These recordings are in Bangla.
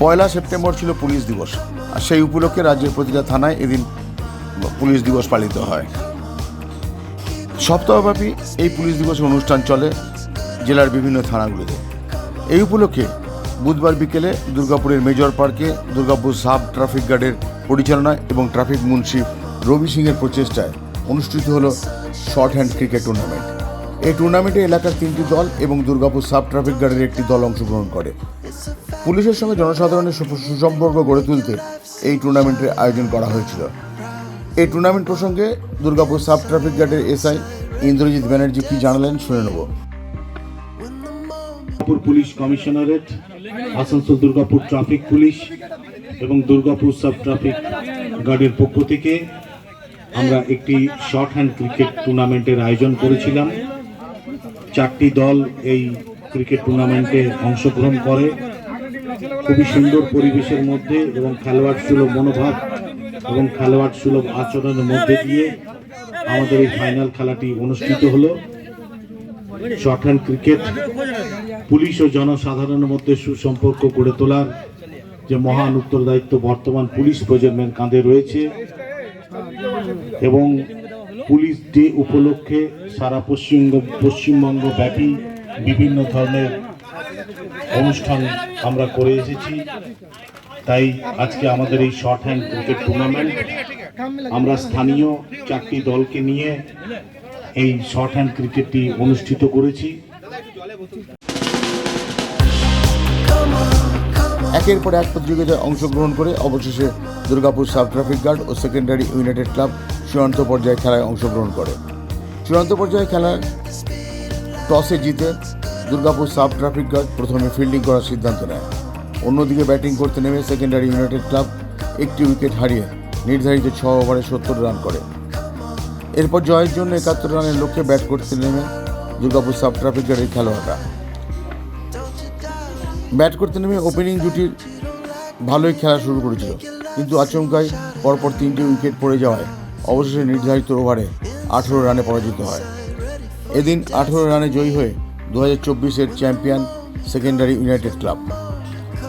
পয়লা সেপ্টেম্বর ছিল পুলিশ দিবস, আর সেই উপলক্ষে রাজ্যের প্রতিটা থানায় এদিন পুলিশ দিবস পালিত হয়। সপ্তাহব্যাপী এই পুলিশ দিবসের অনুষ্ঠান চলে জেলার বিভিন্ন থানাগুলিতে। এই উপলক্ষে বুধবার বিকেলে দুর্গাপুরের মেজর পার্কে দুর্গাপুর সাব ট্রাফিক গার্ডের পরিচালনায় এবং ট্রাফিক মুন্সি রবি সিংয়ের প্রচেষ্টায় অনুষ্ঠিত হলো শর্ট হ্যান্ড ক্রিকেট টুর্নামেন্ট। এই টুর্নামেন্টে এলাকার তিনটি দল এবং দুর্গাপুর সাব ট্রাফিক গার্ডের একটি দল অংশগ্রহণ করে। পুলিশের সঙ্গে জনসাধারণের সুসম্পর্ক গড়ে তুলতে এই টুর্নামেন্টের আয়োজন করা হয়েছিল। এই টুর্নামেন্ট প্রসঙ্গে দুর্গাপুর সাব ট্রাফিক গার্ডের এসআই ইন্দ্রজিৎ ব্যানার্জি কি জানালেন শুনে নেব। Police commissionerate, Asansol Durgapur traffic police এবং দুর্গাপুর সাব ট্রাফিক গার্ডের পক্ষ থেকে আমরা একটি শর্ট হ্যান্ড ক্রিকেট টুর্নামেন্টের আয়োজন করেছিলাম। চারটি দল এই ক্রিকেট টুর্নামেন্টে অংশগ্রহণ করে। খুবই সুন্দর পরিবেশের মধ্যে এবং খেলোয়াড় সুলভ মনোভাব এবং খেলোয়াড় সুলভ আচরণের মধ্যে দিয়ে আমাদের এই ফাইনাল খেলাটি অনুষ্ঠিত হলো। শর্ট হ্যান্ড ক্রিকেট পুলিশ ও জনসাধারণের মধ্যে সুসম্পর্ক গড়ে তোলার যে মহান উত্তরদায়িত্ব বর্তমান পুলিশ প্রজন্মের কাঁধে রয়েছে এবং পুলিশ ডে উপলক্ষে সারা পশ্চিমবঙ্গ পশ্চিমবঙ্গ ব্যাপী বিভিন্ন ধরনের অনুষ্ঠান আমরা করে এসেছি। তাই আজকে আমাদের এই শর্ট হ্যান্ড ক্রিকেট টুর্নামেন্ট আমরা স্থানীয় চারটি দলকে নিয়ে এই শর্ট হ্যান্ড ক্রিকেটটি অনুষ্ঠিত করেছি। একের পর এক প্রতিযোগিতায় অংশগ্রহণ করে অবশেষে দুর্গাপুর সাব ট্রাফিক গার্ড ও সেকেন্ডারি ইউনাইটেড ক্লাব চূড়ান্ত পর্যায়ে খেলায় অংশগ্রহণ করে। চূড়ান্ত পর্যায়ে খেলায় টসে জিতে দুর্গাপুর সাব ট্রাফিক গার্ড প্রথমে ফিল্ডিং করার সিদ্ধান্ত নেয়। অন্যদিকে ব্যাটিং করতে নেমে সেকেন্ডারি ইউনাইটেড ক্লাব একটি উইকেট হারিয়ে নির্ধারিত ছ ওভারে সত্তর রান করে। এরপর জয়ের জন্য একাত্তর রানের লক্ষ্যে ব্যাট করতে নেমে দুর্গাপুর সাব ট্রাফিক গার্ডের খেলোয়াড়রা। ব্যাট করতে নেমে ওপেনিং জুটির ভালোই খেলা শুরু করেছিল, কিন্তু আচমকাই পরপর তিনটি উইকেট পড়ে যাওয়ায় অবশেষে নির্ধারিত ওভারে আঠেরো রানে পরাজিত হয়। এদিন আঠেরো রানে জয়ী হয়ে দু হাজার চব্বিশের চ্যাম্পিয়ন সেকেন্ডারি ইউনাইটেড ক্লাব।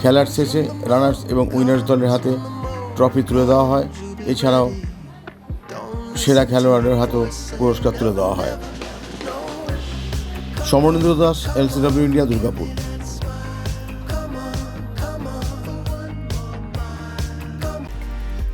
খেলার শেষে রানার্স এবং উইনার্স দলের হাতে ট্রফি তুলে দেওয়া হয়। এছাড়াও সেরা খেলোয়াড়ের হাতেও পুরস্কার তুলে দেওয়া হয়। Samarendra Das, LCW India, Durgapur.